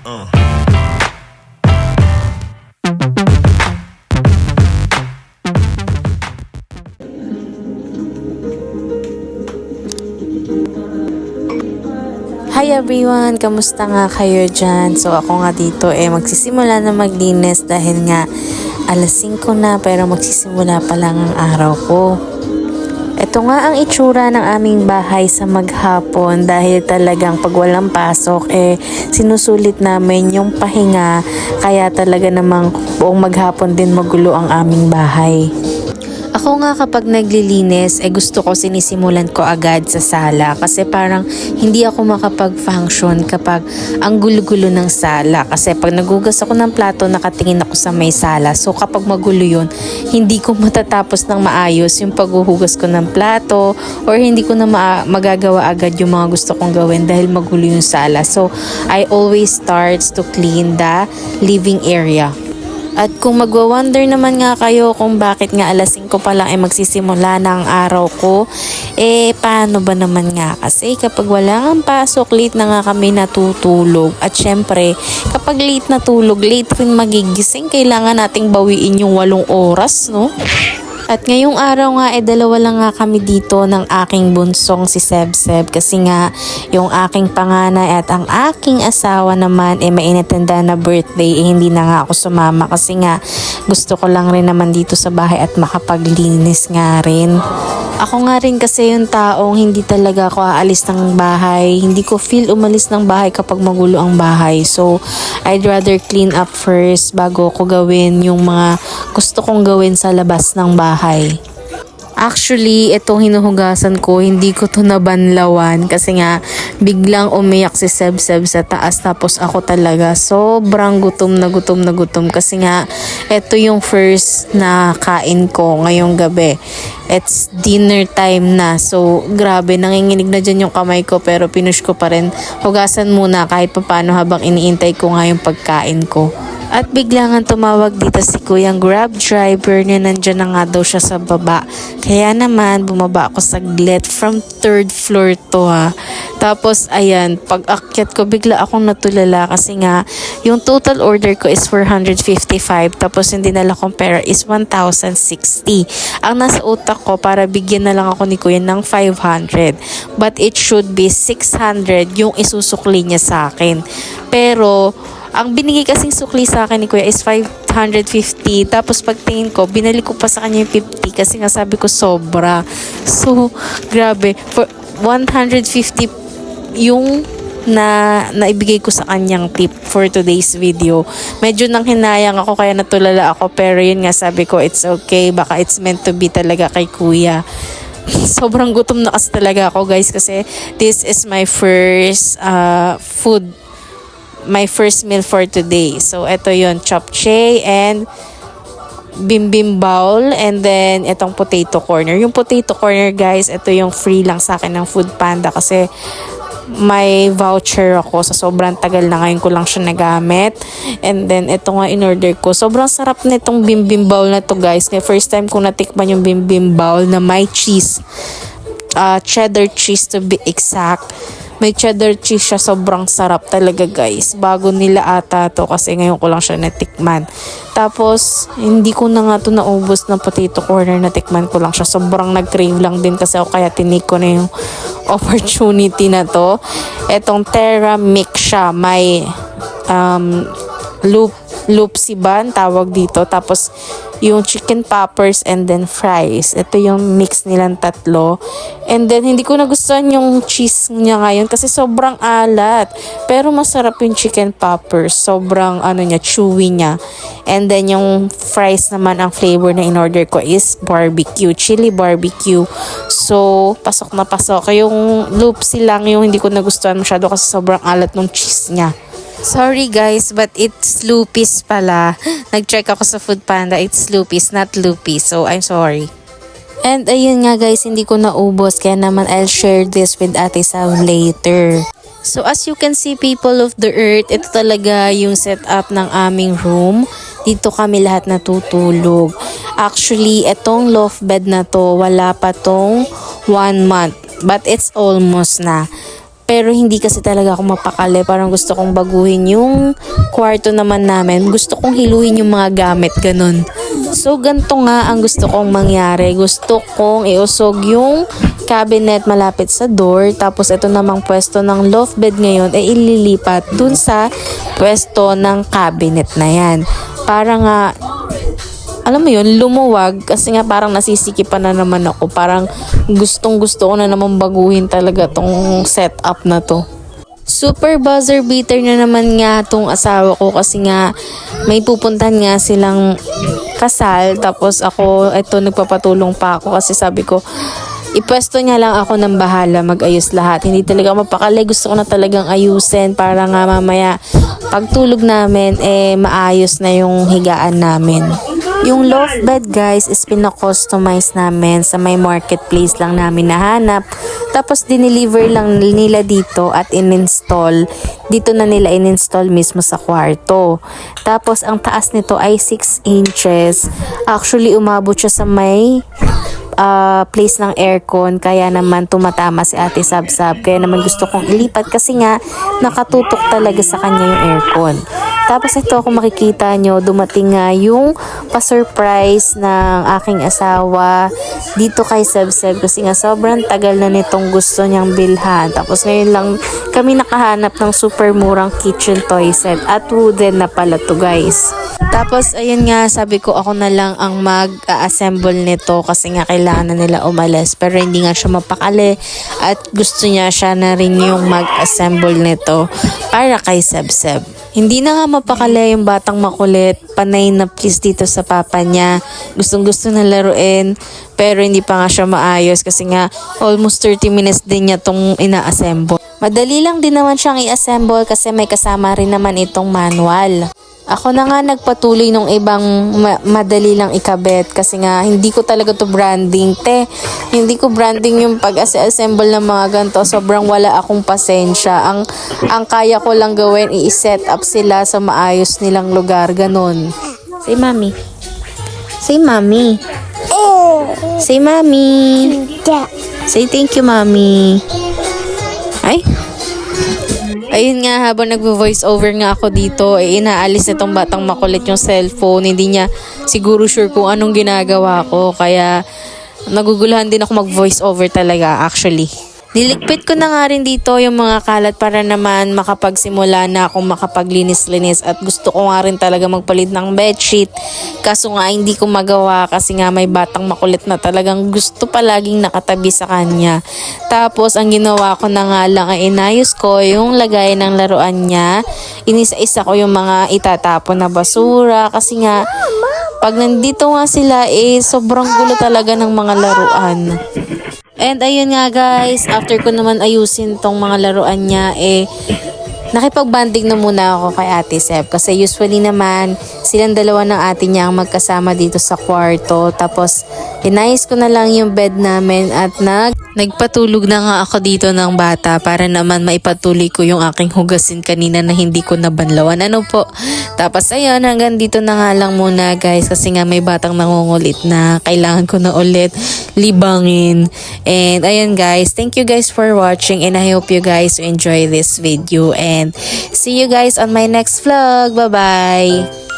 Uh. Hi everyone! Kamusta nga kayo dyan? So ako nga dito eh magsisimula na maglinis dahil nga alas 5 na pero magsisimula pa lang ang araw ko. Ito nga ang itsura ng aming bahay sa maghapon dahil talagang pag walang pasok eh sinusulit namin yung pahinga kaya talaga namang buong maghapon din magulo ang aming bahay. Ako nga kapag naglilinis, eh gusto ko sinisimulan ko agad sa sala kasi parang hindi ako makapag-function kapag ang gulo-gulo ng sala. Kasi pag nagugas ako ng plato, nakatingin ako sa may sala. So kapag magulo yun, hindi ko matatapos ng maayos yung paghuhugas ko ng plato or hindi ko na ma- magagawa agad yung mga gusto kong gawin dahil magulo yung sala. So I always starts to clean the living area. At kung magwa-wonder naman nga kayo kung bakit nga alas 5 pa lang ay magsisimula na ang araw ko, eh paano ba naman nga? Kasi kapag wala nga pasok, late na nga kami natutulog. At syempre, kapag late natulog, late rin magigising, kailangan nating bawiin yung walong oras, no? At ngayong araw nga, eh dalawa lang nga kami dito ng aking bunsong si Sebseb kasi nga yung aking panganay at ang aking asawa naman eh mainatanda na birthday eh hindi na nga ako sumama kasi nga gusto ko lang rin naman dito sa bahay at makapaglinis nga rin. Ako nga rin kasi yung taong hindi talaga ako aalis ng bahay. Hindi ko feel umalis ng bahay kapag magulo ang bahay. So, I'd rather clean up first bago ko gawin yung mga gusto kong gawin sa labas ng bahay. Actually, itong hinuhugasan ko, hindi ko to nabanlawan kasi nga biglang umiyak si Seb Seb sa taas tapos ako talaga sobrang gutom na gutom na gutom kasi nga ito yung first na kain ko ngayong gabi. It's dinner time na. So, grabe, nanginginig na dyan yung kamay ko pero pinush ko pa rin. Hugasan muna kahit papano habang iniintay ko nga yung pagkain ko. At bigla nga tumawag dito si kuyang grab driver na nandyan na nga daw siya sa baba. Kaya naman bumaba ako saglit from third floor to ha. Tapos ayan, pag akyat ko bigla akong natulala kasi nga yung total order ko is 455 tapos yung dinala kong pera is 1,060. Ang nasa utak ko para bigyan na lang ako ni kuya ng 500. But it should be 600 yung isusukli niya sa akin. Pero ang binigay kasing sukli sa akin ni Kuya is 550. Tapos pagtingin ko, binalik ko pa sa kanya yung 50 kasi nga sabi ko sobra. So, grabe. For 150 yung na naibigay ko sa kanyang tip for today's video. Medyo nang hinayang ako kaya natulala ako pero yun nga sabi ko it's okay baka it's meant to be talaga kay kuya. Sobrang gutom na kasi talaga ako guys kasi this is my first uh, food my first meal for today. So, ito yon chopche and bimbim bowl and then itong potato corner. Yung potato corner guys, ito yung free lang sa akin ng Food Panda kasi may voucher ako sa sobrang tagal na ngayon ko lang siya nagamit. And then, ito nga in-order ko. Sobrang sarap na itong bimbim bowl na to guys. Kaya first time ko natikman yung bimbim bowl na may cheese. Uh, cheddar cheese to be exact. May cheddar cheese siya. Sobrang sarap talaga guys. Bago nila ata to kasi ngayon ko lang siya natikman. Tapos, hindi ko na nga to naubos na potato corner. Natikman ko lang siya. Sobrang nag-crave lang din kasi ako kaya tinik ko na yung opportunity na to. Etong Terra Mix siya. May um, loop loop siban tawag dito. Tapos, yung chicken poppers and then fries. Ito yung mix nilang tatlo. And then, hindi ko nagustuhan yung cheese niya ngayon kasi sobrang alat. Pero masarap yung chicken poppers. Sobrang, ano niya, chewy niya. And then, yung fries naman, ang flavor na in-order ko is barbecue. Chili barbecue. So, pasok na pasok. Yung loop silang yung hindi ko nagustuhan masyado kasi sobrang alat ng cheese niya. Sorry guys, but it's Lupis pala. Nag-check ako sa Food Panda. It's Lupis, not Lupis. So, I'm sorry. And ayun nga guys, hindi ko naubos. Kaya naman I'll share this with Ate Sav later. So as you can see people of the earth, ito talaga yung setup ng aming room. Dito kami lahat natutulog. Actually, itong loft bed na to, wala pa tong one month. But it's almost na. Pero hindi kasi talaga ako mapakali. Parang gusto kong baguhin yung kwarto naman namin. Gusto kong hiluhin yung mga gamit, ganun. So, ganito nga ang gusto kong mangyari. Gusto kong iusog yung cabinet malapit sa door. Tapos ito namang pwesto ng loft bed ngayon ay ililipat dun sa pwesto ng cabinet na yan. Para nga alam mo yun, lumuwag kasi nga parang nasisikipan na naman ako. Parang gustong gusto ko na naman baguhin talaga tong setup na to. Super buzzer beater na naman nga tong asawa ko kasi nga may pupuntahan nga silang kasal tapos ako ito nagpapatulong pa ako kasi sabi ko ipwesto niya lang ako ng bahala mag-ayos lahat. Hindi talaga ako mapakali. Gusto ko na talagang ayusin para nga mamaya pagtulog namin eh maayos na yung higaan namin. Yung loft bed guys is pinakustomize namin sa may marketplace lang namin nahanap. Tapos dineliver lang nila dito at in-install. Dito na nila in-install mismo sa kwarto. Tapos ang taas nito ay 6 inches. Actually umabot siya sa may uh, place ng aircon kaya naman tumatama si ate Sabsab kaya naman gusto kong ilipat kasi nga nakatutok talaga sa kanya yung aircon tapos ito kung makikita nyo dumating nga yung pa-surprise ng aking asawa dito kay Sabsab kasi nga sobrang tagal na nitong gusto niyang bilhan. Tapos ngayon lang kami nakahanap ng super murang kitchen toy set at wooden na pala to guys. Tapos ayun nga sabi ko ako na lang ang mag-assemble nito kasi nga kailangan na nila umalis. Pero hindi nga siya mapakali at gusto niya siya na rin yung mag-assemble nito para kay Sebseb. Hindi na nga mapakali yung batang makulit, panay na please dito sa papa niya. Gustong gusto na laruin pero hindi pa nga siya maayos kasi nga almost 30 minutes din niya tong ina-assemble. Madali lang din naman siyang i-assemble kasi may kasama rin naman itong manual. Ako na nga nagpatuloy nung ibang ma- madali lang ikabit kasi nga hindi ko talaga to branding. Te, hindi ko branding yung pag-assemble ng mga ganito. Sobrang wala akong pasensya. Ang, ang kaya ko lang gawin, i-set up sila sa maayos nilang lugar. Ganon. Say mami. Say mami. Say mami. Say thank you, mami. Ay, Ayun nga, habang nagvo-voice over nga ako dito, eh, inaalis nitong batang makulit yung cellphone. Hindi niya siguro sure kung anong ginagawa ko. Kaya naguguluhan din ako mag-voice over talaga actually. Nilikpit ko na nga rin dito yung mga kalat para naman makapagsimula na akong makapaglinis-linis at gusto ko nga rin talaga magpalit ng bedsheet. Kaso nga hindi ko magawa kasi nga may batang makulit na talagang gusto palaging nakatabi sa kanya. Tapos ang ginawa ko na nga lang ay inayos ko yung lagay ng laruan niya. Inisa-isa ko yung mga itatapon na basura kasi nga pag nandito nga sila eh sobrang gulo talaga ng mga laruan. And ayun nga guys, after ko naman ayusin tong mga laruan niya, eh, nakipag-banding na muna ako kay Ate Seb. Kasi usually naman, silang dalawa ng ate niya ang magkasama dito sa kwarto. Tapos, inayos ko na lang yung bed namin at nag nagpatulog na nga ako dito ng bata para naman maipatuloy ko yung aking hugasin kanina na hindi ko nabanlawan. Ano po? Tapos ayun, hanggang dito na nga lang muna guys kasi nga may batang nangungulit na kailangan ko na ulit libangin. And ayun guys, thank you guys for watching and I hope you guys enjoy this video and see you guys on my next vlog. Bye-bye!